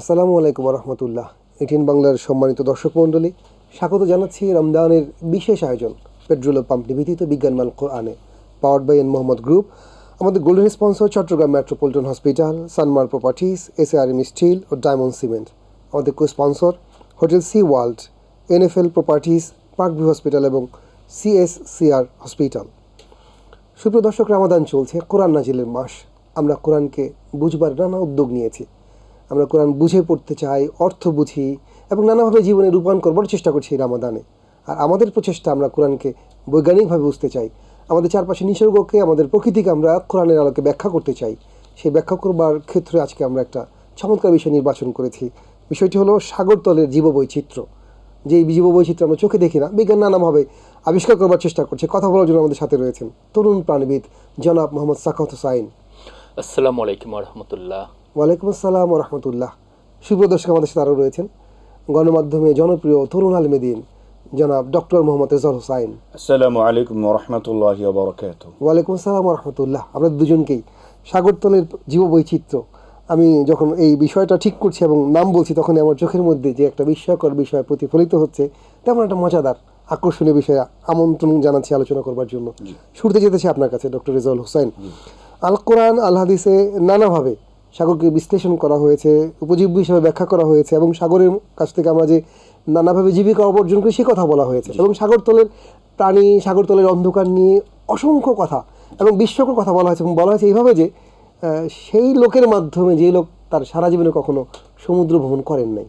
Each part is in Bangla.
আসসালামু আলাইকুম রহমতুল্লাহ এটিএন বাংলার সম্মানিত দর্শক মণ্ডলী, স্বাগত জানাচ্ছি রমজানের বিশেষ আয়োজন পেট্রোল পাম্প নিবেদিত বিজ্ঞানমান কোরআনে powered by N Mohammad group আমাদের golden sponsor Chattogram metropolitan hospital Sanmar properties S R M steel ও ডায়মন্ড সিমেন্ট আমাদের co sponsor hotel sea world NFL properties park view hospital এবং সিএসসিআর হসপিটাল সুপ্রিয় দর্শক, রামাদান চলছে, কোরআন নাজিলের মাস। আমরা কোরআনকে বুঝবার নানা উদ্যোগ নিয়েছি। আমরা কোরআন বুঝে পড়তে চাই, অর্থ বুঝি এবং নানাভাবে জীবনে রূপায়ণ করবার চেষ্টা করছি এই রামাদানে। আর আমাদের প্রচেষ্টা আমরা কোরআনকে বৈজ্ঞানিকভাবে বুঝতে চাই। আমাদের চারপাশে নিসর্গকে, আমাদের প্রকৃতিকে আমরা কোরআনের আলোকে ব্যাখ্যা করতে চাই। সেই ব্যাখ্যা করবার ক্ষেত্রে আজকে আমরা একটা চমৎকার বিষয় নির্বাচন করেছি। বিষয়টি হলো সাগরতলের জীববৈচিত্র্য। যে জীববৈচিত্র্য আমরা চোখে দেখি না, বিজ্ঞান নানাভাবে আবিষ্কার করবার চেষ্টা করছে। কথা বলার জন্য আমাদের সাথে রয়েছেন তরুণ প্রাণীবিদ জনাব মোহাম্মদ সাকাত হুসাইন। আসসালামু আলাইকুম রহমতুল্লাহ। ওয়ালাইকুম আসসালাম রহমতুল্লাহ সুপ্রদর্শক আমাদের সাথে আরও রয়েছেন গণমাধ্যমে জনপ্রিয় তরুণ আলমেদিন জনাব ডক্টর মোহাম্মদ রেজাল হুসাইন। আসসালামু আলাইকুম রহমতুল্লাহ বরকাত ওয়ালাইকুম আসসালাম রহমতুল্লাহ আমরা দুজনকেই সাগরতলের জীববৈচিত্র্য আমি যখন এই বিষয়টা ঠিক করছি এবং নাম বলছি তখন আমার চোখের মধ্যে যে একটা বিস্ময়কর বিষয় প্রতিফলিত হচ্ছে তেমন একটা মজাদার আকর্ষণীয় বিষয়ে আমন্ত্রণ জানাচ্ছি আলোচনা করবার জন্য। শুরুতে যেতেছি আপনার কাছে ডক্টর রেজাউল হুসাইন। আল কোরআন আল হাদিসে নানাভাবে সাগরকে বিশ্লেষণ করা হয়েছে উপজীব্য হিসাবে ব্যাখ্যা করা হয়েছে এবং সাগরের কাছ থেকে আমরা যে নানাভাবে জীবিকা অর্জন করি সে কথা বলা হয়েছে। এবং সাগরতলের প্রাণী সাগরতলের অন্ধকার নিয়ে অসংখ্য কথা এবং বিশ্বকর কথা বলা হয়েছে এবং বলা হয়েছে এইভাবে যে সেই লোকের মাধ্যমে যে লোক তার সারা জীবনে কখনো সমুদ্র ভ্রমণ করেন নাই।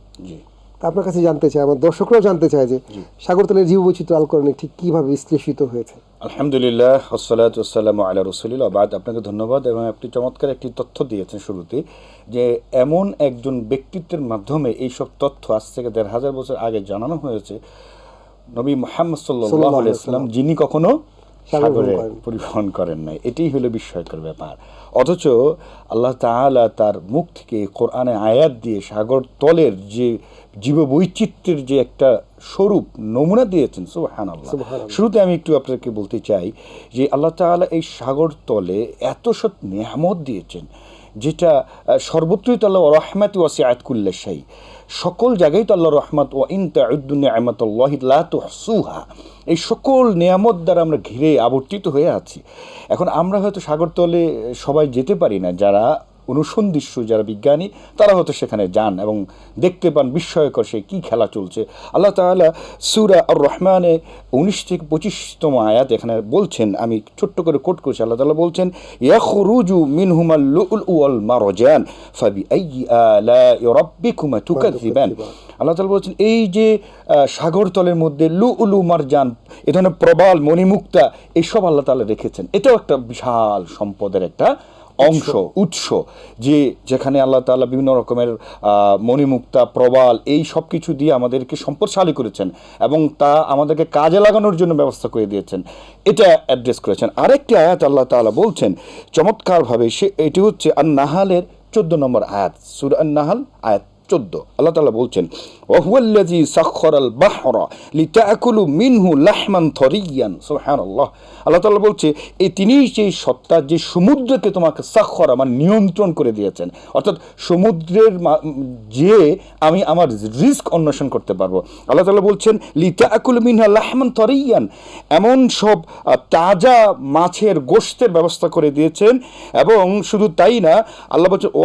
আপনার কাছে জানতে চাই আমার দর্শকরাও জানতে চায় যে সাগরতলের জীববৈচিত্র্য আল কোরআনে ঠিক কীভাবে বিশ্লেষিত হয়েছে? আলহামদুলিল্লাহ আসসালামু আলা রসুলিল্লাহ। বাদ আপনাকে ধন্যবাদ এবং আপনি চমৎকার একটি তথ্য দিয়েছেন শুরুতে যে এমন একজন ব্যক্তিত্বের মাধ্যমে এই সব তথ্য আজ থেকে দেড় হাজার বছর আগে জানানো হয়েছে। নবী মোহাম্মদ সাল্লাহ আলাইসাল্লাম যিনি কখনো সাগর সাগরে পরিবহন করেন নাই। এটাই হলো বিস্ময়কর ব্যাপার। অথচ আল্লাহ তাআলা তার মুখ থেকে কোরআনে আয়াত দিয়ে সাগর তলের যে জীববৈচিত্র্যের যে একটা স্বরূপ নমুনা দিয়েছেন সুবহান আল্লাহ শুরুতে আমি একটু আপনাকে বলতে চাই যে আল্লাহ তাআলা এই সাগর তলে এত সৎ নেহামত দিয়েছেন যেটা সর্বত্রই তো আল্লাহ রহমাত ওয়াসি আয়াতকুল্লা শাহী সকল জায়গায় তো আল্লাহ রহমত ও ইনতা আহমতুল্লাহ সুহা এই সকল নিয়ামত দ্বারা আমরা ঘিরে আবর্তিত হয়ে আছি। এখন আমরা হয়তো সাগরতলে সবাই যেতে পারি না যারা অনুসন্ধিষ্য যারা বিজ্ঞানী, তারা হয়তো সেখানে যান এবং দেখতে পান বিস্ময়কর সে কী খেলা চলছে। আল্লাহ তাআলা সুরা আর রহমানে উনিশ থেকে পঁচিশতম আয়াত এখানে বলছেন, আমি ছোট্ট করে কোট করছি, আল্লাহ তালা বলছেন, ইয়াখরুজু মিনহুমাল লুল মারজান, ফাবি রাব্বিকুমা তুকাযিবান। আল্লাহ তাআলা বলছেন, এই যে সাগরতলের মধ্যে লু উলু মারজান, এ ধরনের প্রবাল, মণিমুক্তা এইসব আল্লাহ তাআলা রেখেছেন। এটাও একটা বিশাল সম্পদের একটা অংশ, উৎস, যে যেখানে আল্লাহ তালা বিভিন্ন রকমের মণিমুক্তা, প্রবাল এই সব কিছু দিয়ে আমাদেরকে সম্পদশালী করেছেন এবং তা আমাদেরকে কাজে লাগানোর জন্য ব্যবস্থা করে দিয়েছেন। এটা অ্যাড্রেস করেছেন। আরেকটি আয়াত আল্লাহ তালা বলছেন, চমৎকারভাবে সে, এটি হচ্ছে আর নাহালের চোদ্দ নম্বর আয়াত, সুর নাহাল আয়াত চোদ্দ। আল্লাহ তাআলা বলছেন ওহুয়াল্লাজি সাখরাল বাহরা লিতাকুলু মিনহু লাহমান থরিয়ান। সুবহানাল্লাহ। আল্লাহ তাআলা বলছে, এই তিনিই সেই সত্তা যে সমুদ্রকে তোমাকে সাখরা মানে নিয়ন্ত্রণ করে দিয়েছেন, অর্থাৎ সমুদ্রের যে আমি আমার রিস্ক অন্বেষণ করতে পারব। আল্লাহ তাআলা বলছেন লিতাকুলু মিনহা লাহমান থরিয়ান। এমন সব তাজা মাছের গোশতের ব্যবস্থা করে দিয়েছেন এবং শুধু তাই না, আল্লাহ বলছে ও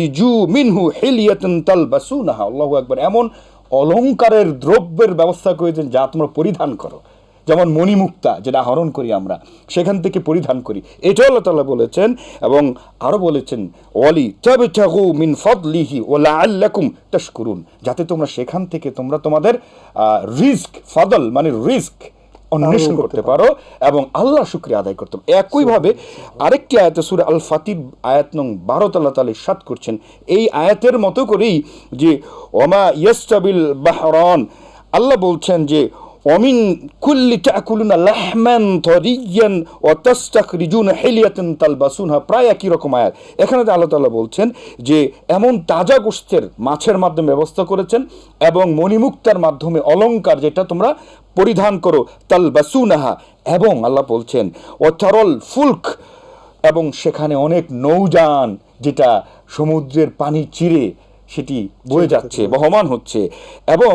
রিজু মিনহু হিলিয়াতান তালবাসুনাহা, আল্লাহু আকবার। এমন অলংকারের দ্রব্যের ব্যবস্থা করেছেন যা তোমরা পরিধান করো। যেমন মণিমুক্তা, যেটা আহরণ করি আমরা, সেখান থেকে পরিধান করি। এটাও আল্লাহ তাআলা বলেছেন এবং আরও বলেছেন, ওয়ালি তাবতাগু মিন ফাদলিহি ওয়া লাআল্লাকুম তাশকুরুন। যাতে তোমরা সেখান থেকে তোমরা তোমাদের রিস্ক ফাদল মানে রিস্ক অন্বেষণ করতে পারো এবং আল্লাহ শুক্রিয়া আদায় করতে পারো। একইভাবে আরেকটি আয়াতে সুর আল ফাতির আয়াত নং বারো তাল্লাহ তালে সাত করছেন। এই আয়াতের মতো করেই যে ওমা ইয়াস্তাবিল বাহরন আল্লাহ বলছেন যে অমিন কুল্লি তাকুলুনা লাহমান তরিয়ান ও তাস্তাখরিজুন হেলিয়াতান তালবাসুনহা প্রায় একই রকম আয়াত। এখানে আল্লাহ তাআলা বলছেন যে, এমন তাজা গোষ্ঠের মাছের মাধ্যমে ব্যবস্থা করেছেন এবং মণিমুক্তার মাধ্যমে অলংকার যেটা তোমরা পরিধান করো, তালবাসুনাহা। এবং আল্লাহ বলছেন ও তরল ফুলক। এবং সেখানে অনেক নৌযান যেটা সমুদ্রের পানি চিরে সেটি বয়ে যাচ্ছে বহমান হচ্ছে। এবং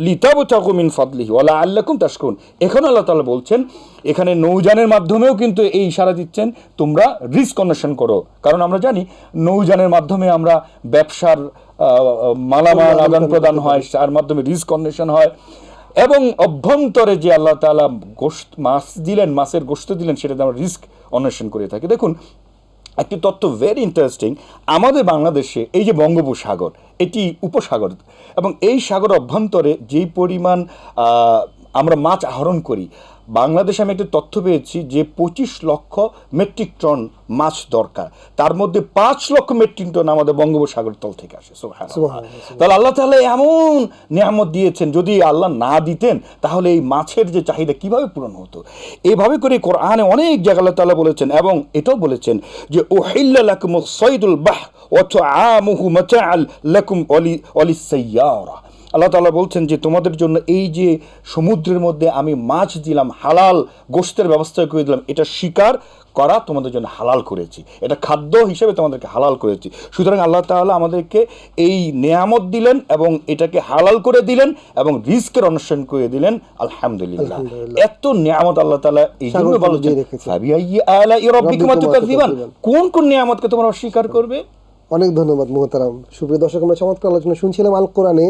লিতাবতাগু মিন ফাদলিহি ওয়ালা আল্লাকুম তাশকুন। এখন আল্লাহ তাআলা বলছেন এখানে নৌযানের মাধ্যমেও কিন্তু এই ইশারা দিচ্ছেন তোমরা রিস্ক অন্বেষণ করো। কারণ আমরা জানি নৌযানের মাধ্যমে আমরা ব্যবসার মালামাল আদান প্রদান হয় তার মাধ্যমে রিস্ক অন্বেষণ হয়। এবং অভ্যন্তরে যে আল্লাহ তাআলা গোশত মাছ দিলেন মাছের গোশত দিলেন সেটাতে আমরা রিস্ক অন্বেষণ করে থাকি। দেখুন একটি তথ্য ভেরি ইন্টারেস্টিং আমাদের বাংলাদেশে এই যে বঙ্গোপসাগর, এটি উপসাগর এবং এই সাগর অভ্যন্তরে যেই পরিমাণ আমরা মাছ আহরণ করি বাংলাদেশে আমি একটা তথ্য পেয়েছি যে পঁচিশ লক্ষ মেট্রিক টন মাছ দরকার। তার মধ্যে পাঁচ লক্ষ মেট্রিক টন আমাদের বঙ্গোপসাগর তল থেকে আসে। তাহলে আল্লাহ তাহলে এমন নিয়ামত দিয়েছেন যদি আল্লাহ না দিতেন তাহলে এই মাছের যে চাহিদা কীভাবে পূরণ হতো? এইভাবে করে কোরআনে অনেক জায়গা আল্লাহ তাআলা বলেছেন এবং এটাও বলেছেন যে ওহিল্লা লাকুম সৈদুল বাহ অথ আমুহু মাতাআল লাকুম অলি অলি সাইয়ারা। আল্লাহ তাআলা বলছেন যে তোমাদের জন্য এই যে সমুদ্রের মধ্যে আমি মাছ দিলাম হালাল গোশতের ব্যবস্থা করে দিলাম এটা শিকার করা তোমাদের জন্য হালাল করেছি। এটা খাদ্য হিসেবে তোমাদেরকে হালাল করেছি। সুতরাং আল্লাহ তাআলা আমাদেরকে এই নেয়ামত দিলেন এবং এটাকে হালাল করে দিলেন এবং রিস্কের অনুসরণ করে দিলেন। আলহামদুলিল্লাহ। এত নিয়ামত আল্লাহ তাআলা এই জন্য রাব্বিকুমা তুকাযযিবান কোন কোন নিয়ামতকে তোমরা অস্বীকার করবে? অনেক ধন্যবাদ মোহতারাম। সুপ্রিয় দর্শক আমরা চমৎকার আলোচনা শুনছিলাম আল কোরআনে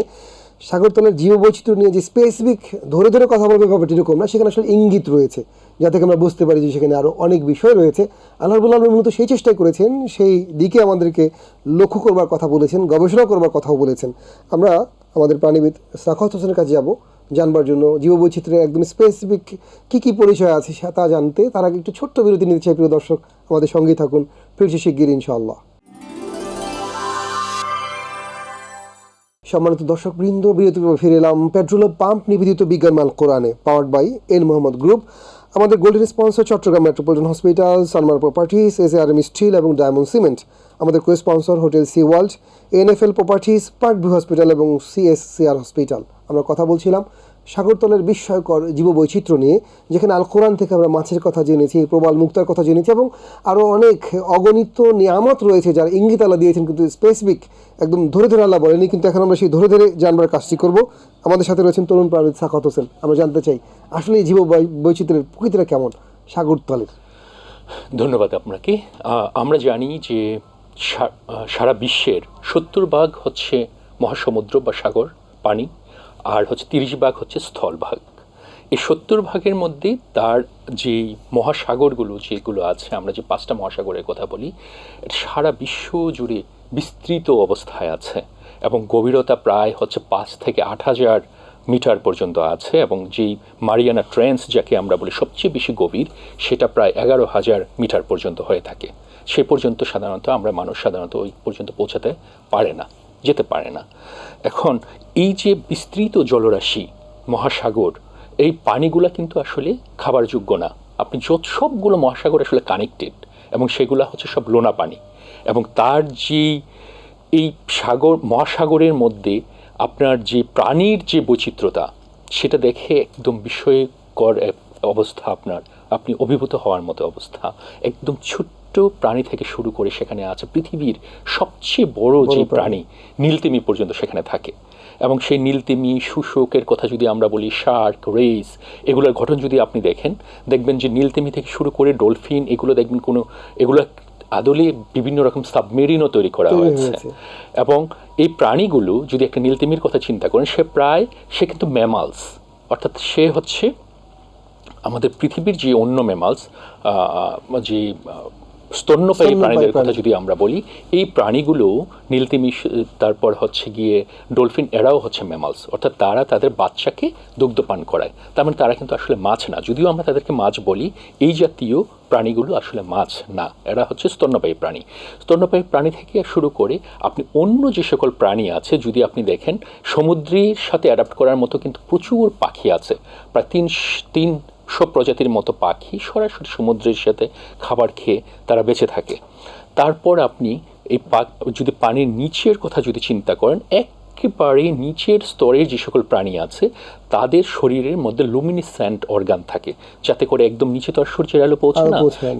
সাগরতলের জীব বৈচিত্র্য নিয়ে যে স্পেসিফিক ধরে ধরে কথা বলবে ব্যাপারটি এরকম না, সেখানে আসলে ইঙ্গিত রয়েছে যাতে করে আমরা বুঝতে পারি যে সেখানে আরও অনেক বিষয় রয়েছে। আল্লাহবুল্লা আলম মূলত সেই চেষ্টাই করেছেন, সেই দিকে আমাদেরকে লক্ষ্য করবার কথা বলেছেন, গবেষণা করবার কথাও বলেছেন। আমরা আমাদের প্রাণীবিদ সাখাত হোসেনের কাছে যাব, জানবার জন্য জীববৈচিত্র্যের একদম স্পেসিফিক কী কী পরিচয় আছে তা জানতে, তার আগে একটু ছোট্ট বিরতি নিতে চাই, প্রিয় দর্শক, আমাদের সঙ্গেই থাকুন, ফিরছি শিগগির ইনশাআল্লাহ। সম্মানিত দর্শক বৃন্দ বিরতি ফিরে এলাম পেট্রোল পাম্প নিবেদিত বিজ্ঞান মাল কোরআনে powered by N Mohammad group আমাদের golden sponsor Chattogram metropolitan hospital Sanmar properties S R M steel এবং ডায়মন্ড সিমেন্ট আমাদের co sponsor hotel sea world NFL properties park view hospital এবং সিএসসিআর হসপিটাল আমরা কথা বলছিলাম সাগরতলের বিস্ময়কর জীববৈচিত্র্য নিয়ে, যেখানে আল কোরআন থেকে আমরা মাছের কথা জেনেছি, প্রবাল মুক্তার কথা জেনেছি এবং আরও অনেক অগণিত নিয়ামত রয়েছে যারা ইঙ্গিত আল্লাহ দিয়েছেন কিন্তু স্পেসিফিক একদম ধরে ধরে আল্লাহ বলেনি কিন্তু এখন আমরা সেই ধরে ধরে জানবার কাজটি করব। আমাদের সাথে রয়েছেন তরুণ প্রাণীর সাখাত হোসেন, আমরা জানতে চাই, আসলে এই জীব বৈচিত্র্যের প্রকৃতিটা কেমন সাগরতলের? ধন্যবাদ আপনাকে। আমরা জানি যে সারা বিশ্বের সত্তর ভাগ হচ্ছে মহাসমুদ্র বা সাগর, পানি। আর হচ্ছে তিরিশ ভাগ হচ্ছে স্থলভাগ এই সত্তর ভাগের মধ্যে তার যে মহাসাগরগুলো, যেগুলো আছে, আমরা যে পাঁচটা মহাসাগরের কথা বলি সারা বিশ্ব জুড়ে বিস্তৃত অবস্থায় আছে এবং গভীরতা প্রায় হচ্ছে পাঁচ থেকে আট হাজার মিটার পর্যন্ত আছে এবং যেই মারিয়ানা ট্রেন্স, যাকে আমরা বলি সবচেয়ে বেশি গভীর, সেটা প্রায় এগারো হাজার মিটার পর্যন্ত হয়ে থাকে। সে পর্যন্ত সাধারণত আমরা মানুষ সাধারণত ওই পর্যন্ত পৌঁছাতে পারে না। যেতে পারে না। এখন এই যে বিস্তৃত জলরাশি, মহাসাগর, এই পানিগুলা কিন্তু আসলে খাবার যোগ্য না। আপনি যত সবগুলো মহাসাগর আসলে কানেক্টেড এবং সেগুলা হচ্ছে সব লোনা পানি এবং তার যে এই সাগর, মহাসাগরের মধ্যে আপনার যে প্রাণীর যে বৈচিত্র্যতা, সেটা দেখে একদম বিস্ময়কর অবস্থা আপনার। আপনি অভিভূত হওয়ার মতো অবস্থা। একদম ছোট্ট প্রাণী থেকে শুরু করে সেখানে আছে পৃথিবীর সবচেয়ে বড় যে প্রাণী। নীলতিমি পর্যন্ত সেখানে থাকে এবং সেই নীলতিমি শুশুকের কথা যদি আমরা বলি শার্ক রেস এগুলোর গঠন যদি আপনি দেখেন দেখবেন যে নীলতিমি থেকে শুরু করে ডলফিন এগুলো দেখবেন কোনো এগুলো আদলে বিভিন্ন রকম সাবমেরিনও তৈরি করা হয়েছে। এবং এই প্রাণীগুলো যদি একটা নীলতিমির কথা চিন্তা করেন সে প্রায় সে কিন্তু ম্যামালস অর্থাৎ সে হচ্ছে আমাদের পৃথিবীর যে অন্য ম্যামালস যে স্তন্যপায়ী প্রাণীদের কথা যদি আমরা বলি এই প্রাণীগুলো নীলতিমি স- তারপর হচ্ছে গিয়ে ডলফিন এরাও হচ্ছে ম্যামালস অর্থাৎ তারা তাদের বাচ্চাকে দুগ্ধপান করায়। তার মানে তারা কিন্তু আসলে মাছ না। যদিও আমরা তাদেরকে মাছ বলি এই জাতীয় প্রাণীগুলো আসলে মাছ না। এরা হচ্ছে স্তন্যপায়ী প্রাণী। স্তন্যপায়ী প্রাণী থেকে শুরু করে আপনি অন্য যে সকল প্রাণী আছে যদি আপনি দেখেন সমুদ্রের সাথে অ্যাডাপ্ট করার মতো কিন্তু প্রচুর পাখি আছে। প্রায় তিন তিন তিনশো প্রজাতির মতো পাখি সরাসরি সমুদ্রের সাথে খাবার খেয়ে তারা বেঁচে থাকে। তারপর আপনি এই যদি পানির নিচের কথা যদি চিন্তা করেন, একেবারে নিচের স্তরের যে সকল প্রাণী আছে তাদের শরীরের মধ্যে লুমিনিসেন্ট অর্গান থাকে যাতে করে একদম নিচে তো আর সূর্যের আলো পৌঁছে না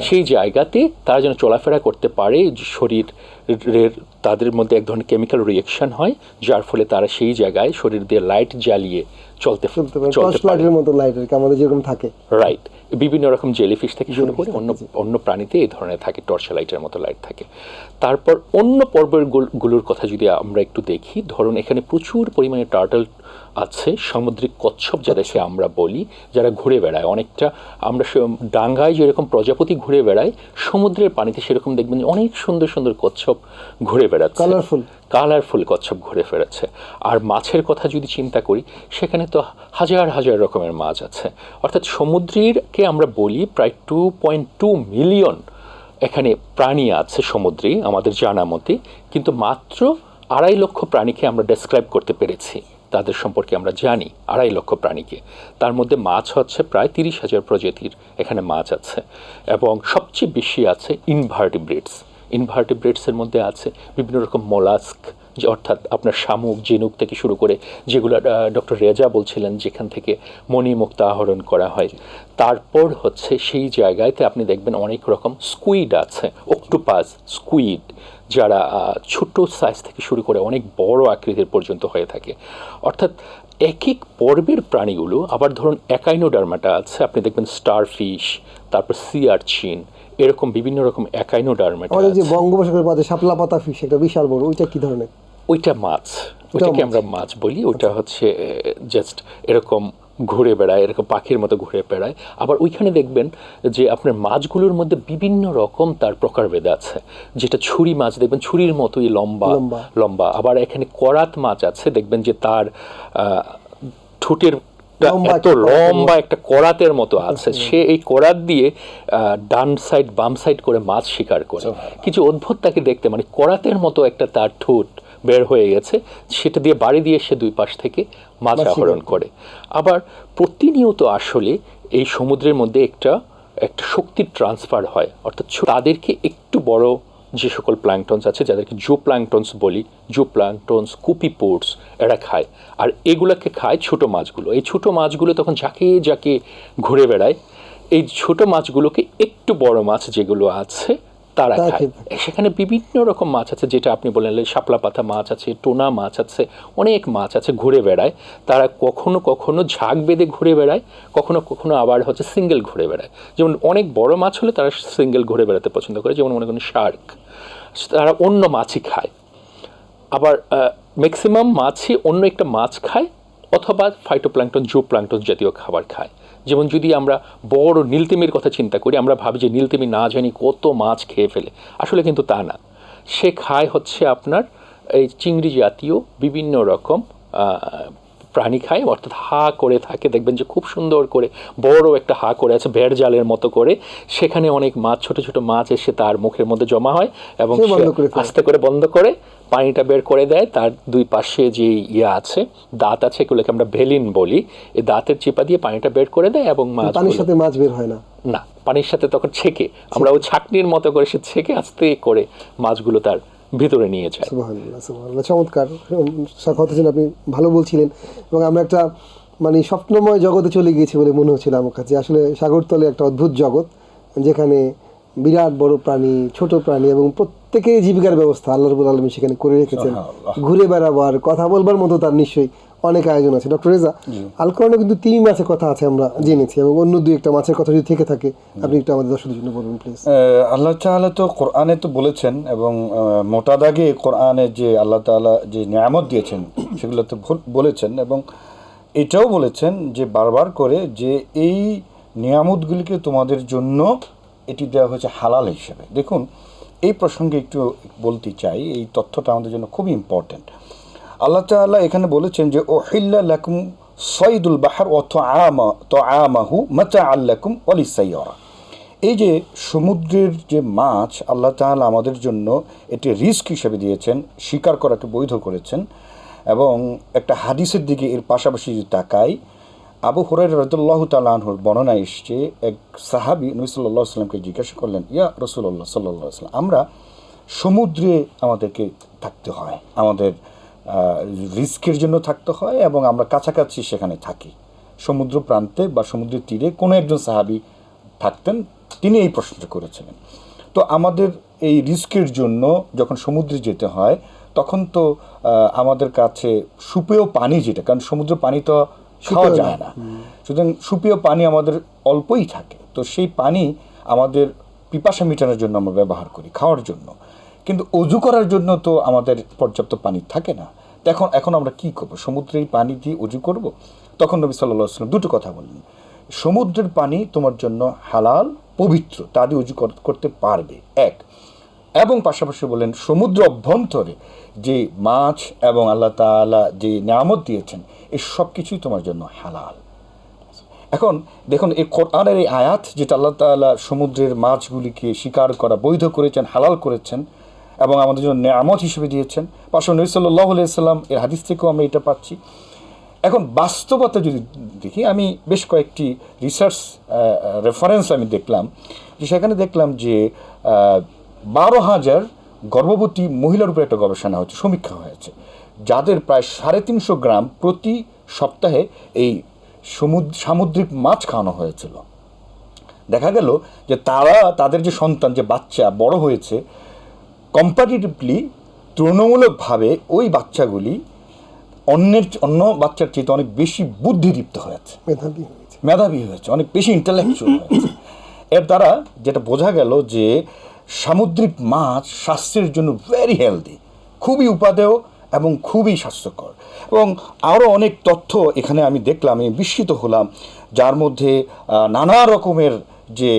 সেই জায়গাতে তারা যেন চলাফেরা করতে পারে যে শরীরের তাদের মধ্যে এক ধরনের কেমিক্যাল রিয়েকশন হয় যার ফলে তারা সেই জায়গায় শরীর দিয়ে লাইট জ্বালিয়ে চলতে চলতে মতো লাইট আমাদের যেরকম থাকে। রাইট বিভিন্ন রকম জেলিফিশ থেকে শুরু করে অন্য অন্য প্রাণীতে এই ধরনের থাকে টর্চ লাইটের মতো লাইট থাকে। তারপর অন্য পর্বেরগুলোর কথা যদি আমরা একটু দেখি ধরুন এখানে প্রচুর পরিমাণে টার্টল আছে সামুদ্রিক কচ্ছপ যাদেরকে আমরা বলি যারা ঘুরে বেড়ায় অনেকটা। আমরা সে- ডাঙ্গায় যেরকম প্রজাপতি ঘুরে বেড়ায় সমুদ্রের পানিতে সেরকম দেখবেন অনেক সুন্দর সুন্দর কচ্ছপ ঘুরে বেড়াচ্ছে। কালারফুল কালারফুল কচ্ছপ ঘুরে ফেরেছে আর মাছের কথা যদি চিন্তা করি সেখানে তো হাজার হাজার রকমের মাছ আছে। অর্থাৎ সমুদ্রেরকে আমরা বলি প্রায় টু পয়েন্ট টু মিলিয়ন এখানে প্রাণী আছে সমুদ্রে আমাদের জানা মতে। কিন্তু মাত্র আড়াই লক্ষ প্রাণীকে আমরা ডেসক্রাইব করতে পেরেছি। তাদের সম্পর্কে আমরা জানি, আড়াই লক্ষ প্রাণীকে। তার মধ্যে মাছ হচ্ছে প্রায় তিরিশ হাজার প্রজাতির, এখানে মাছ আছে। এবং সবচেয়ে বেশি আছে ইনভার্টিব্রেটস ইনভার্টিব্রেটসের মধ্যে আছে বিভিন্ন রকম মোলাস্ক যে অর্থাৎ আপনার শামুক, জিনুক থেকে শুরু করে যেগুলো ডক্টর রেজা বলছিলেন, যেখান থেকে মণিমুক্ত আহরণ করা হয়। তারপর হচ্ছে সেই জায়গাতে আপনি দেখবেন অনেক রকম স্কুইড আছে অক্টোপাস স্কুইড যারা ছোট সাইজ থেকে শুরু করে অনেক বড় আকৃতির পর্যন্ত হয়ে থাকে। অর্থাৎ এক এক পর্বের প্রাণীগুলো আবার ধরুন একাইনোডার্মাটা আছে আপনি দেখবেন স্টারফিশ তারপর সিয়ারচিন এরকম বিভিন্ন রকম একাইনোডার্মাটা আমাদের যে বঙ্গোপসাগরের পাশে শাপলা পাতা ফিশ একটা বিশাল বড় ওইটা কি ধরনের? ওইটা মাছ। ওইটাকে আমরা মাছ বলি ওইটা হচ্ছে জাস্ট এরকম ঘুরে বেড়ায় এরকম পাখির মতো ঘুরে বেড়ায়। আবার ওইখানে দেখবেন যে আপনার মাছগুলোর মধ্যে বিভিন্ন রকম তার প্রকারভেদ আছে। যেটা ছুরি মাছ দেখবেন ছুরির মতোই লম্বা লম্বা। আবার এখানে করাত মাছ আছে দেখবেন যে তার ঠোঁটের এত লম্বা একটা করাতের মতো আছে। সে এই করাত দিয়ে আহ, ডান সাইড বাম সাইড করে মাছ শিকার করে। কিছু অদ্ভুত তাকে দেখতে মানে করাতের মতো একটা তার ঠোঁট বের হয়ে গেছে। সেটা দিয়ে বাড়ি দিয়ে সে দুই পাশ থেকে মাছ আহরণ করে। আবার প্রতিনিয়ত আসলে এই সমুদ্রের মধ্যে একটা একটা শক্তির ট্রান্সফার হয়। অর্থাৎ তাদেরকে একটু বড় যে সকল প্ল্যাংটনস আছে যাদেরকে জো প্ল্যাংটনস বলি জো প্ল্যাংটনস কুপি পোর্টস এরা খায়। আর এগুলোকে খায় ছোট মাছগুলো। এই ছোট মাছগুলো তখন যাকে যাকে ঘুরে বেড়ায়। এই ছোট মাছগুলোকে একটু বড় মাছ যেগুলো আছে তারা খায়। সেখানে বিভিন্ন রকম মাছ আছে যেটা আপনি বললেন শাপলা পাতা মাছ আছে টোনা মাছ আছে অনেক মাছ আছে ঘুরে বেড়ায়। তারা কখনো কখনো ঝাঁক বেঁধে ঘুরে বেড়ায় কখনো কখনো আবার হচ্ছে সিঙ্গেল ঘুরে বেড়ায়। যেমন অনেক বড় মাছ হলে তারা সিঙ্গেল ঘুরে বেড়াতে পছন্দ করে যেমন মনে করেন শার্ক। তারা অন্য মাছই খায়। আবার ম্যাক্সিমাম মাছই অন্য একটা মাছ খায় অথবা ফাইটোপ্ল্যাঙ্কটন জো প্ল্যাঙ্কটন জাতীয় খাবার খায়। যেমন যদি আমরা বড় নীলতিমির কথা চিন্তা করি, আমরা ভাবি যে নীলতিমি না জানি কত মাছ খেয়ে ফেলে। আসলে কিন্তু তা না। সে খায় হচ্ছে আপনার এই চিংড়ি জাতীয় বিভিন্ন রকম প্রাণী খায় অর্থাৎ হা করে থাকে। দেখবেন যে খুব সুন্দর করে বড় একটা হা করে আছে ভেড় জালের মতো করে। সেখানে অনেক মাছ ছোট ছোট মাছ এসে তার মুখের মধ্যে জমা হয় এবং আস্তে করে বন্ধ করে পানিটা বের করে দেয়। তার দুই পাশে যে ইয়ে আছে দাঁত আছে এগুলোকে আমরা ভেলিন বলি। এই দাঁতের চিপা দিয়ে পানিটা বের করে দেয় এবং মাছ পানির সাথে মাছ বের হয় না? না পানির সাথে তখন ছেঁকে। আমরা ওই ছাকনির মতো করে সে ছেঁকে আস্তে করে মাছগুলো তার ভিতরে নিয়ে যায় চমৎকার। কথা আপনি ভালো বলছিলেন। এবং আমরা একটা মানে স্বপ্নময় জগতে চলে গিয়েছি বলে মনে হচ্ছিল আমার কাছে। আসলে সাগরতলে একটা অদ্ভুত জগৎ যেখানে বিরাট বড় প্রাণী ছোট প্রাণী এবং প্রত্যেকেই জীবিকার ব্যবস্থা আল্লাহ রবুল আলমী সেখানে করে রেখেছেন। ঘুরে বেড়াবার কথা বলবার মতো তার নিশ্চয়ই অনেক আয়োজন আছে ডক্টর রেজা। আল কোরআনে কিন্তু তিন মাছের কথা আছে আমরা জেনেছি এবং অন্য দুই একটা মাছের কথা যদি থেকে থাকে আপনি একটু আমাদের দর্শকদের জন্য বলুন প্লিজ আল্লাহ তাআলা তো কোরআনে তো বলেছেন এবং মোটা দাগে কোরআনে যে আল্লাহ তাআলা যে নিয়ামত দিয়েছেন সেগুলো তো বলেছেন এবং এটাও বলেছেন যে বারবার করে যে এই নিয়ামতগুলিকে তোমাদের জন্য এটি দেওয়া হয়েছে হালাল হিসেবে। দেখুন এই প্রসঙ্গে একটু বলতে চাই এই তথ্যটা আমাদের জন্য খুবই ইম্পর্ট্যান্ট আল্লাহ তাআলা এখানে বলেছেন যে ও হিল্লা লাকুম সঈদুল বাহার তো আমা তো আমাহু মাচা আল্লাকুম অলিসাইয়রা এই যে সমুদ্রের যে মাছ, আল্লাহ তাআলা আমাদের জন্য এটি রিস্ক হিসেবে দিয়েছেন, শিকার করাকে বৈধ করেছেন এবং একটা হাদিসের দিকে এর পাশাপাশি যদি তাকাই, আবু হুরাই রদুল্লাহ তালাহুর বর্ণনা এসছে, এক সাহাবি নবী সাল্লাহ সাল্লামকে জিজ্ঞাসা করলেন, ইয়া রসুল্লাহ সাল্লাহ সাল্লাম আমরা সমুদ্রে আমাদেরকে থাকতে হয়, আমাদের রিস্কের জন্য থাকতে হয় এবং আমরা কাছাকাছি সেখানে থাকি। সমুদ্র প্রান্তে বা সমুদ্রের তীরে কোনো একজন সাহাবি থাকতেন তিনি এই প্রশ্নটা করেছিলেন। তো আমাদের এই রিস্কের জন্য যখন সমুদ্রে যেতে হয় তখন তো আমাদের কাছে সুপেয় পানি যেটা কারণ সমুদ্র পানি তো খাওয়া যায় না। সুতরাং সুপেয় পানি আমাদের অল্পই থাকে। তো সেই পানি আমাদের পিপাসা মেটানোর জন্য আমরা ব্যবহার করি খাওয়ার জন্য। কিন্তু অজু করার জন্য তো আমাদের পর্যাপ্ত পানি থাকে না। এখন এখন আমরা কি করব? সমুদ্রের পানি দিয়ে অজু করব? তখন নবী সাল্লাহ আসলাম দুটো কথা বললেন। সমুদ্রের পানি তোমার জন্য হালাল, পবিত্র, তা দিয়ে কর- করতে পারবে। এক। এবং পাশাপাশি বলেন সমুদ্র অভ্যন্তরে যে মাছ এবং আল্লাহ তাআলা যে নিয়ামত দিয়েছেন এই সব কিছুই তোমার জন্য হালাল। এখন দেখুন, এই কোরআনের এই আয়াত যেটা আল্লাহ তাআলা সমুদ্রের মাছগুলিকে শিকার করা, বৈধ করেছেন, হালাল করেছেন এবং আমাদের জন্য নিয়ামত হিসেবে দিয়েছেন। পাশাপাশি নবী সাল্লাহ এর হাদিস থেকেও আমরা এটা পাচ্ছি। এখন বাস্তবতা যদি দেখি, আমি বেশ কয়েকটি রিসার্চ রেফারেন্স আমি দেখলাম, যে সেখানে দেখলাম যে বারো হাজার গর্ভবতী মহিলার উপরে একটা গবেষণা হয়েছে, সমীক্ষা হয়েছে, যাদের প্রায় সাড়ে তিনশো গ্রাম প্রতি সপ্তাহে এই সমুদ্র সামুদ্রিক মাছ খাওয়ানো হয়েছিল। দেখা গেল যে তারা, তাদের যে সন্তান, যে বাচ্চা বড় হয়েছে কম্পারিটিভলি তুলনামূলকভাবে ওই বাচ্চাগুলি অন্যের অন্য বাচ্চার চেয়ে অনেক বেশি বুদ্ধিদীপ্ত হয়েছে। মেধাবী হয়েছে। মেধাবী হয়েছে অনেক বেশি ইন্টালেকচুয়াল হয়েছে। এর দ্বারা যেটা বোঝা গেল যে সামুদ্রিক মাছ স্বাস্থ্যের জন্য ভেরি হেলদি খুবই উপাদেয় এবং খুবই স্বাস্থ্যকর। এবং আরও অনেক তথ্য এখানে আমি দেখলাম আমি বিস্মিত হলাম যার মধ্যে নানা রকমের যে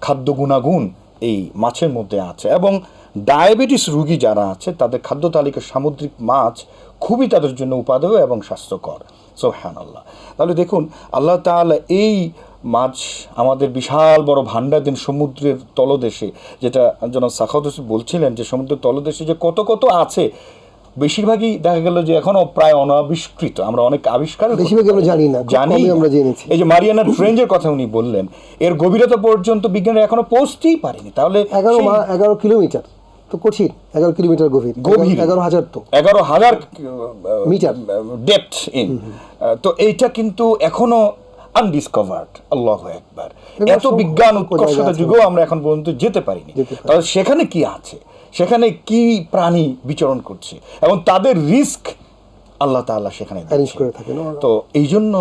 খাদ্য গুণাগুণ এই মাছের মধ্যে আছে। এবং ডায়াবেটিস রুগী যারা আছে তাদের খাদ্য তালিকায় সামুদ্রিক মাছ খুবই তাদের জন্য উপাদেয় এবং স্বাস্থ্যকর। সোহান আল্লাহ তাহলে দেখুন আল্লাহ তাআলা এই মাছ আমাদের বিশাল বড় ভান্ডার দিন সমুদ্রের তলদেশে যেটা যেন সাখাউদ বলছিলেন যে সমুদ্রের তলদেশে যে কত কত আছে বেশিরভাগই দেখা গেল যে এখনও প্রায় অনাবিষ্কৃত। আমরা অনেক আবিষ্কার বেশিরভাগই আমরা জানি না, জানি আমরা জেনেছি। এই যে মারিয়ানা ট্রেঞ্জের কথা উনি বললেন এর গভীরতা পর্যন্ত বিজ্ঞানীরা এখনও পৌঁছতেই পারেনি। তাহলে এগারো এগারো কিলোমিটার। তো কঠিন এগারো কিলোমিটার গভীর গভীর। এগারো হাজার তো। এগারো হাজার মিটার। ডেপথ ইন তো এইটা কিন্তু এখনও আনডিসকভার্ড আল্লাহ একবার এত বিজ্ঞান উৎকর্ষতা যুগেও আমরা এখন পর্যন্ত যেতে পারিনি। তাহলে সেখানে কি আছে? সেখানে কি প্রাণী বিচরণ করছে? এবং তাদের রিস্ক আল্লাহ তাআলা সেখানে তো এই জন্য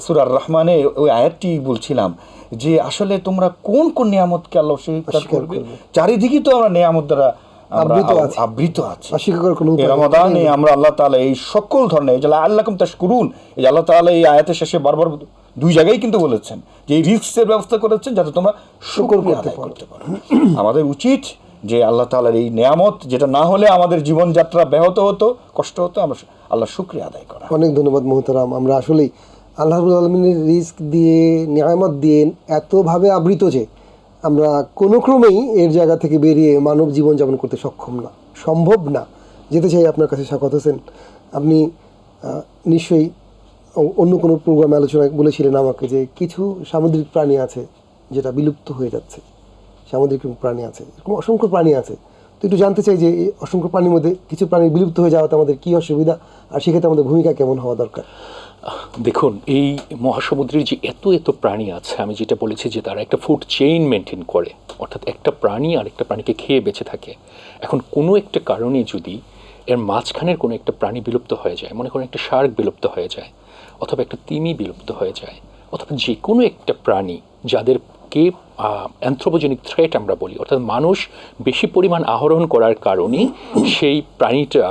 সুরার রহমানে ওই আয়াতটি বলছিলাম যে আসলে তোমরা কোন কোন নিয়ামতকে আল্লাহ স্বীকার অস্বীকার করবে। চারিদিকে তো আমরা নিয়ামত দ্বারা আবৃত আব- আছি। আবৃত আছি অস্বীকার করার কোনো এই উপায় নেই। রমাদানে আমরা আল্লাহ তাআলা এই সকল ধরনের যে আল্লাহকুম তাশকুরুন এই আল্লাহ তাআলা এই আয়াতের শেষে বারবার দুই জায়গায় কিন্তু বলেছেন যে এই রিস্কের ব্যবস্থা করেছেন যাতে তোমরা শুকর আদায় করতে পারো আমাদের উচিত যে আল্লাহ তাআলার এই নিয়ামত যেটা না হলে আমাদের জীবনযাত্রা ব্যাহত হতো কষ্ট হতো আমরা আল্লাহ শুক্রিয়া আদায় করা অনেক ধন্যবাদ মোহতারাম আমরা আসলেই আল্লাহ রাব্বুল আলমিনের রিস্ক দিয়ে, নিয়ামত দিয়ে এতভাবে আবৃত যে আমরা কোনো ক্রমেই এর জায়গা থেকে বেরিয়ে মানব জীবন যাপন করতে সক্ষম না, সম্ভব না। যেতে চাই আপনার কাছে স্বাগত হোসেন। আপনি নিশ্চয়ই অন্য কোনো প্রোগ্রামে আলোচনায় বলেছিলেন আমাকে যে কিছু সামুদ্রিক প্রাণী আছে যেটা বিলুপ্ত হয়ে যাচ্ছে। সামুদ্রিক প্রাণী আছে, এরকম অসংখ্য প্রাণী আছে। তো একটু জানতে চাই যে অসংখ্য প্রাণীর মধ্যে কিছু প্রাণী বিলুপ্ত হয়ে যাওয়াতে আমাদের কী অসুবিধা? আর সেক্ষেত্রে আমাদের ভূমিকা কেমন হওয়া দরকার? দেখুন, এই মহাসমুদ্রের যে এত এত প্রাণী আছে, আমি যেটা বলেছি যে তারা একটা ফুড চেইন মেনটেন করে, অর্থাৎ একটা প্রাণী আর একটা প্রাণীকে খেয়ে বেঁচে থাকে। এখন কোনো একটা কারণে যদি এর মাঝখানের কোনো একটা প্রাণী বিলুপ্ত হয়ে যায়, মনে করেন একটা শার্ক বিলুপ্ত হয়ে যায়, অথবা একটা তিমি বিলুপ্ত হয়ে যায়, অথবা যে কোনো একটা প্রাণী যাদেরকে অ্যান্থ্রোপোজেনিক থ্রেট আমরা বলি, অর্থাৎ মানুষ বেশি পরিমাণ আহরণ করার কারণে সেই প্রাণীটা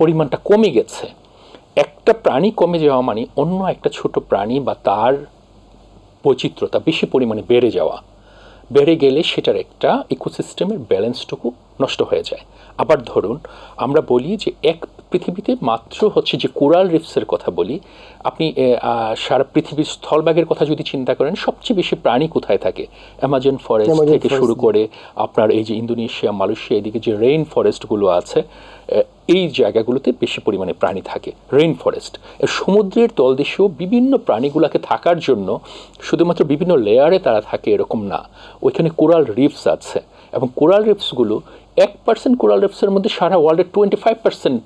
পরিমাণটা কমে গেছে। একটা প্রাণী কমে যাওয়া মানে অন্য একটা ছোট প্রাণী বা তার বৈচিত্র্যতা বেশি পরিমাণে বেড়ে যাওয়া। বেড়ে গেলে সেটার একটা ইকোসিস্টেমের ব্যালেন্সটুকু নষ্ট হয়ে যায়। আবার ধরুন, আমরা বলি যে এক পৃথিবীতে মাত্র হচ্ছে যে কোরাল রিফসের কথা বলি আপনি সারা পৃথিবীর স্থলভাগের কথা যদি চিন্তা করেন সবচেয়ে বেশি প্রাণী কোথায় থাকে? অ্যামাজন ফরেস্ট থেকে শুরু করে আপনার এই যে ইন্দোনেশিয়া মালয়েশিয়া এদিকে যে রেইন ফরেস্টগুলো আছে এই জায়গাগুলোতে বেশি পরিমাণে প্রাণী থাকে রেইন ফরেস্ট। সমুদ্রের তলদেশেও বিভিন্ন প্রাণীগুলোকে থাকার জন্য শুধুমাত্র বিভিন্ন লেয়ারে তারা থাকে এরকম না। ওইখানে কোরাল রিফস আছে এবং কোরাল রিফসগুলো এক পার্সেন্ট কোরাল রিফসের মধ্যে সারা ওয়ার্ল্ডের টোয়েন্টি ফাইভ পার্সেন্ট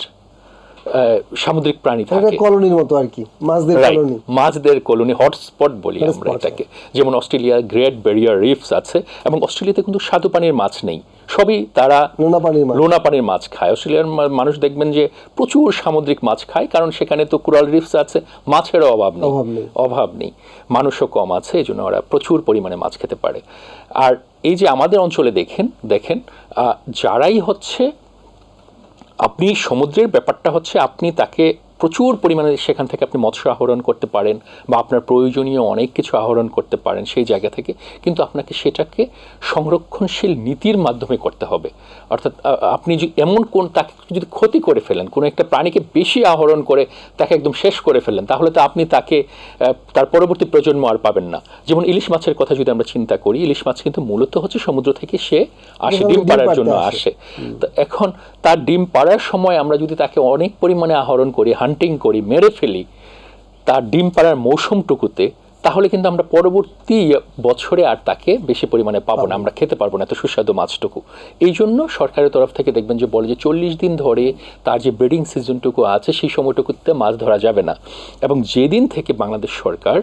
সামুদ্রিক প্রাণী থাকে। কলোনির মতো আর কি মাছদের কলোনি। মাছদের কলোনি হটস্পট বলি আমরা এটাকে। যেমন অস্ট্রেলিয়া গ্রেট ব্যারিয়ার রিফস আছে এবং অস্ট্রেলিয়াতে কিন্তু স্বাদু পানির মাছ নেই। সবই তারা নোনা পানির লোনা পানির মাছ খায়। অস্ট্রেলিয়ার মানুষ দেখবেন যে প্রচুর সামুদ্রিক মাছ খায় কারণ সেখানে তো কোরাল রিফস আছে মাছেরও অভাব নেই। অভাব নেই। মানুষও কম আছে এই জন্য ওরা প্রচুর পরিমাণে মাছ খেতে পারে। আর এই যে আমাদের অঞ্চলে দেখেন দেখেন যারাই হচ্ছে আপনি সমুদ্রের ব্যাপারটা হচ্ছে আপনি তাকে প্রচুর পরিমাণে সেখান থেকে আপনি মৎস্য আহরণ করতে পারেন বা আপনার প্রয়োজনীয় অনেক কিছু আহরণ করতে পারেন সেই জায়গা থেকে কিন্তু আপনাকে সেটাকে সংরক্ষণশীল নীতির মাধ্যমে করতে হবে। অর্থাৎ আপনি যে এমন কোন তাকে যদি ক্ষতি করে ফেলেন কোনো একটা প্রাণীকে বেশি আহরণ করে তাকে একদম শেষ করে ফেলেন তাহলে তো আপনি তাকে তার পরবর্তী প্রজন্ম আর পাবেন না। যেমন ইলিশ মাছের কথা যদি আমরা চিন্তা করি ইলিশ মাছ কিন্তু মূলত হচ্ছে সমুদ্র থেকে সে আসে ডিম পাড়ার জন্য। আসে। তো এখন তার ডিম পাড়ার সময় আমরা যদি তাকে অনেক পরিমাণে আহরণ করি হান্টিং করি মেরে ফেলি তার ডিম পাড়ার মৌসুমটুকুতে তাহলে কিন্তু আমরা পরবর্তী বছরে আর তাকে বেশি পরিমাণে পাবো না আমরা খেতে পারব না এত সুস্বাদু মাছটুকু। এই জন্য সরকারের তরফ থেকে দেখবেন যে বলে যে চল্লিশ দিন ধরে তার যে ব্রিডিং সিজনটুকু আছে সেই সময়টুকুতে মাছ ধরা যাবে না। এবং যেদিন থেকে বাংলাদেশ সরকার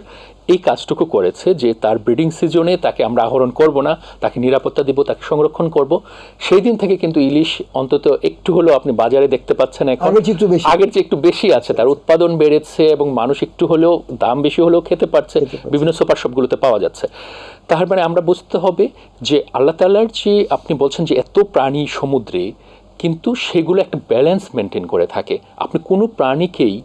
এই কাজটুকু করেছে যে তার ব্রিডিং সিজনে তাকে আমরা আহরণ করব না তাকে নিরাপত্তা দিব তাকে সংরক্ষণ করব। সেই দিন থেকে কিন্তু ইলিশ অন্তত একটু হলেও আপনি বাজারে দেখতে পাচ্ছেন এখন। আগের চেয়ে একটু বেশি। একটু বেশি আছে তার উৎপাদন বেড়েছে এবং মানুষ একটু হলেও দাম বেশি হলেও খেতে পারছে বিভিন্ন সুপার শপগুলোতে পাওয়া যাচ্ছে। তার মানে আমরা বুঝতে হবে যে আল্লাহ তাল্লার যে আপনি বলছেন যে এত প্রাণী সমুদ্রে কিন্তু সেগুলো একটা ব্যালেন্স মেনটেন করে থাকে। আপনি কোনো প্রাণীকেই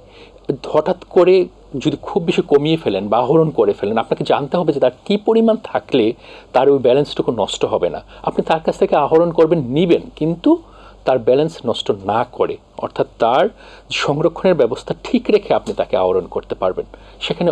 হঠাৎ করে যদি খুব বেশি কমিয়ে ফেলেন বা আহরণ করে ফেলেন, আপনাকে জানতে হবে যে তার কী পরিমাণ থাকলে তার ওই ব্যালেন্সটুকু নষ্ট হবে না। আপনি তার কাছ থেকে আহরণ করবেন, নিবেন, কিন্তু তার ব্যালেন্স নষ্ট না করে। অর্থাৎ তার সংরক্ষণের ব্যবস্থা ঠিক রেখে আপনি তাকে আহরণ করতে পারবেন। সেখানে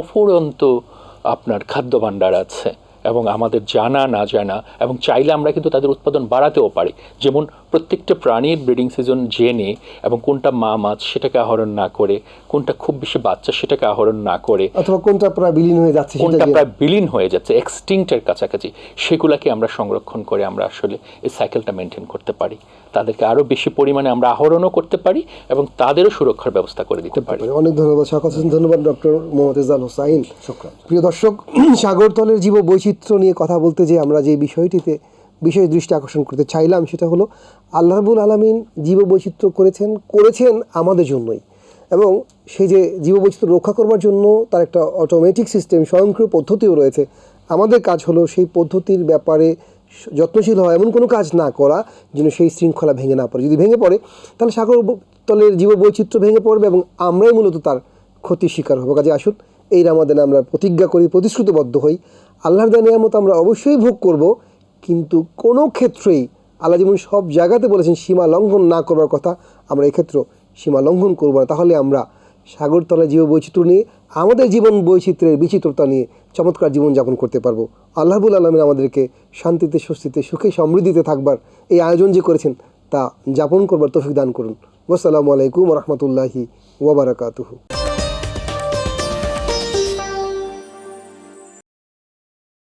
অফুরন্ত আপনার খাদ্য ভাণ্ডার আছে। এবং আমাদের জানা না জানা এবং চাইলে আমরা কিন্তু তাদের উৎপাদন বাড়াতেও পারি। যেমন প্রত্যেকটা প্রাণীর ব্রিডিং সিজন জেনে এবং কোনটা মা মাছ সেটাকে আহরণ না করে কোনটা খুব বেশি বাচ্চা সেটাকে আহরণ না করে অথবা কোনটা প্রায় বিলীন হয়ে যাচ্ছে কোনটা প্রায় বিলীন হয়ে যাচ্ছে এক্সটিংক্টের কাছাকাছি সেগুলোকে আমরা সংরক্ষণ করে আমরা আসলে এই সাইকেলটা মেনটেন করতে পারি। তাদেরকে আরও বেশি পরিমাণে আমরা আহরণও করতে পারি এবং তাদেরও সুরক্ষার ব্যবস্থা করে দিতে পারি। অনেক ধন্যবাদ। ধন্যবাদ ডক্টর মোহাম্মদ হোসাইন। প্রিয় দর্শক সাগরতলের জীব বৈচিত্র্য নিয়ে কথা বলতে যে আমরা যে বিষয়টিতে বিশেষ দৃষ্টি আকর্ষণ করতে চাইলাম সেটা হলো আল্লাহবুল আলমিন জীব বৈচিত্র্য করেছেন করেছেন আমাদের জন্যই। এবং সেই যে জীব বৈচিত্র্য রক্ষা করবার জন্য তার একটা অটোমেটিক সিস্টেম স্বয়ংক্রিয় পদ্ধতিও রয়েছে। আমাদের কাজ হলো সেই পদ্ধতির ব্যাপারে যত্নশীল হওয়া, এমন কোনো কাজ না করা যেন সেই শৃঙ্খলা ভেঙে না পড়ে। যদি ভেঙে পড়ে, তাহলে সাগর তলের জীব বৈচিত্র্য ভেঙে পড়বে এবং আমরাই মূলত তার ক্ষতির শিকার হব। কাজে আসুন, এই রামাদানে আমরা প্রতিজ্ঞা করি, প্রতিশ্রুতিবদ্ধ হই। আল্লাহর দেওয়া নিয়ামত আমরা অবশ্যই ভোগ করব, কিন্তু কোনো ক্ষেত্রেই আল্লাহ যেমন সব জায়গাতে বলেছেন সীমা লঙ্ঘন না করবার কথা, আমরা এক্ষেত্রেও সীমা লঙ্ঘন করব না। তাহলে আমরা সাগরতলা জীব বৈচিত্র্য নিয়ে, আমাদের জীবন বৈচিত্র্যের বিচিত্রতা নিয়ে চমৎকার জীবনযাপন করতে পারব। আল্লাহবুল আলমিন আমাদেরকে শান্তিতে স্বস্তিতে সুখে সমৃদ্ধিতে থাকবার এই আয়োজন যে করেছেন, তা যাপন করবার তৌফিক দান করুন। আসসালামু আলাইকুম রহমতুল্লাহি ওবরাকাতুহু